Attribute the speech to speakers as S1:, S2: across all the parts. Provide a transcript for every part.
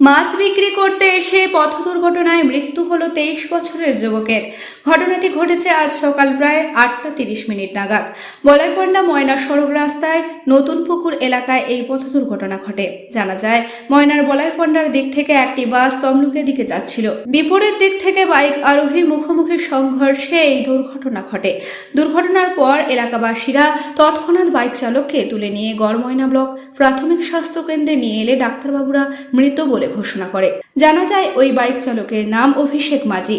S1: মাছ বিক্রি করতে এসে পথ দুর্ঘটনায় মৃত্যু হলো তেইশ বছরের যুবকের। ঘটনাটি ঘটেছে আজ সকাল প্রায় আটটা তিরিশ মিনিট নাগাদ। বলাইপন্ডা ময়না সড়ক রাস্তায় নতুন পুকুর এলাকায় এই পথ দুর্ঘটনা ঘটে। জানা যায়, ময়নার বলাইপন্ডার দিক থেকে একটি বাস তমলুকের দিকে যাচ্ছিল। বিপরীত দিক থেকে বাইক আরোহী মুখোমুখি সংঘর্ষে এই দুর্ঘটনা ঘটে। দুর্ঘটনার পর এলাকাবাসীরা তৎক্ষণাৎ বাইক চালককে তুলে নিয়ে গড়ময়না ব্লক প্রাথমিক স্বাস্থ্য কেন্দ্রে নিয়ে এলে ডাক্তারবাবুরা মৃত বলে ঘোষণা করে। জানা যায়, ওই বাইক চালকের নাম অভিষেক মাঝি।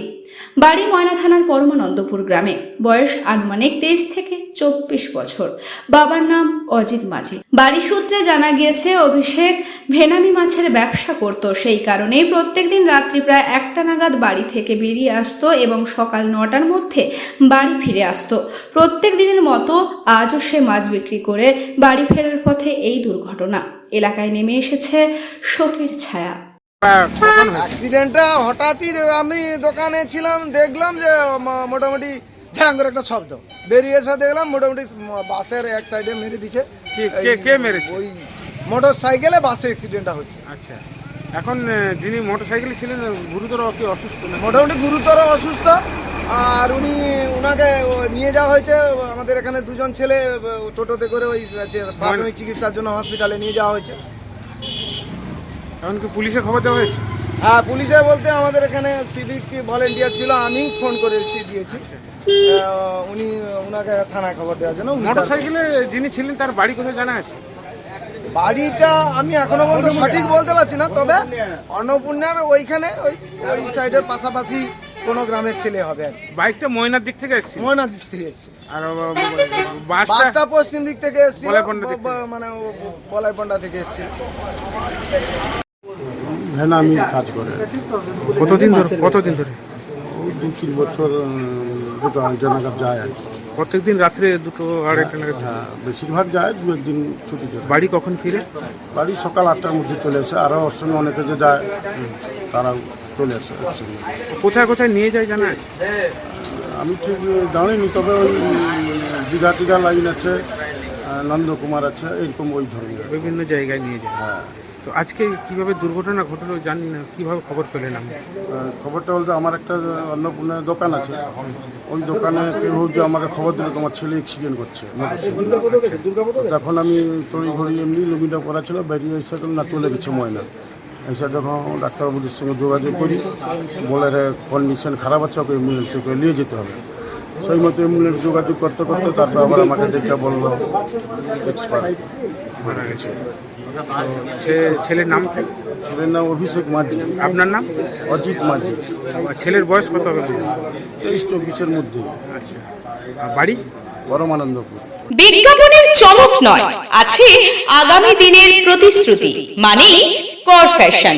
S1: বাড়ি ময়না থানার পরমানন্দপুর গ্রামে। বয়স আনুমানিক তেইশ থেকে চব্বিশ বছর। বাবার নাম অজিত মাঝি। বাড়ি সূত্রে জানা গিয়েছে, অভিষেক ভেনামি মাছের ব্যবসা করত। সেই কারণেই প্রত্যেকদিন রাত্রি প্রায় একটা নাগাদ বাড়ি থেকে বেরিয়ে আসতো এবং সকাল নটার মধ্যে বাড়ি ফিরে আসতো। প্রত্যেক দিনের মতো আজও সে মাছ বিক্রি করে বাড়ি ফেরার পথে এই দুর্ঘটনা। এলাকায় নেমে এসেছে শোকের ছায়া।
S2: অ্যাক্সিডেন্টটা হঠাৎই আমি দোকানে ছিলাম দেখলাম যে মোটামুটি ঝাড়াং করে একটা শব্দ। বেরিয়ে এসে দেখলাম মোটামুটি বাসের এক সাইডে মেরে দিছে
S3: কে- মেরেছে?
S2: ওই মোটর সাইকেলে বাসের অ্যাক্সিডেন্টটা হচ্ছে
S3: আচ্ছা। এখন যিনি মোটর সাইকেলে ছিলেন গুরুতর কি অসুস্থ
S2: মোটামুটি গুরুতর অসুস্থ। আর উনি ওনাকে নিয়ে যাওয়া হয়েছে। আমাদের এখানে দুজন ছেলে টোটোতে করে ওই যে প্রাথমিক চিকিৎসার জন্য হসপিটালে নিয়ে যাওয়া হয়েছে।
S3: এখন কি পুলিশে খবর দেওয়া হয়েছে?
S2: হ্যাঁ পুলিশে বলতে আমাদের এখানে সিভিক ভলেন্টিয়ার ছিল আমি ফোন করেছি দিয়েছি। উনি ওনাকে থানায় খবর দেওয়ার জন্য উনি
S3: মোটর সাইকেলে যিনি ছিলেন তার বাড়ি কোথায় জানা আছে?
S2: বাড়িটা আমি এখনও পর্যন্ত সঠিক বলতে পারছি না তবে অন্নপূর্ণার ওইখানে ওই ওই সাইডের পাশাপাশি কোনো গ্রামের ছেলে হবে। আর কি।
S3: বাইকটা ময়নার দিক থেকে এসেছিল
S2: ময়নার দিক থেকে এসছে।
S3: আর বাসটা
S2: পশ্চিম দিক থেকে ব- মানে বলাইপন্ডা থেকে এসছিল।
S4: ভ্যান আমি কাজ করে।
S3: কতদিন ধরে কতদিন ধরে?
S4: ওই দু তিন বছর দুটো আড়াইটা নাগাদ যায় আর কি।
S3: প্রত্যেকদিন রাত্রে দুটো আড়াইটা নাগাদ
S4: হ্যাঁ বেশিরভাগ যায় দু একদিন ছুটি
S3: বাড়ি কখন ফিরে?
S4: বাড়ি সকাল আটটার মধ্যে চলে আসে আরও ওর সঙ্গে অনেকে যে যায় তারাও চলে আসে একসঙ্গে
S3: কোথায় কোথায় নিয়ে যায় জানা আছে?
S4: আমি ঠিক জানিনি তবে ওই দীঘা টিঘা লাইন আছে আহ, নন্দকুমার আছে এরকম ওই ধরনের।
S3: বিভিন্ন জায়গায় নিয়ে যায়।
S4: হ্যাঁ।
S3: তো আজকে কীভাবে দুর্ঘটনা ঘটলো জানি না কীভাবে খবর পেলেন আমি
S4: খবরটা বলতে আমার একটা অন্নপূর্ণার দোকান আছে। ওই দোকানে কেউ যে আমাকে খবর দিল তোমার ছেলে অ্যাক্সিডেন্ট করছে তখন আমি তড়ি ঘড়ি এমনি লুবিটা করা ছিল বেরিয়ে এসে তো না চলে গেছে ময়না। এসে যখন ডাক্তারবাবুদের সঙ্গে যোগাযোগ করি বলে কন্ডিশন খারাপ আছে ওকে অ্যাম্বুলেন্সে করে নিয়ে যেতে হবে। সেই মতো অ্যাম্বুলেন্স যোগাযোগ করতে করতে তারপর আবার আমাকে দেখে বলল এক্সপার্ট
S3: মারা গেছে। সে ছেলের নাম কি?
S4: ছেলের নাম অভিষেক মাঝি।
S3: আপনার নাম?
S4: অজিত মাঝি।
S3: ছেলের বয়স কত হবে?
S4: তেইশ চব্বিশের মধ্যে।
S3: আচ্ছা। আর বাড়ি?
S4: পরমানন্দপুর
S5: বিজ্ঞাপনের চমক নয় আছে আগামী দিনের প্রতিশ্রুতি মানে কর ফ্যাশন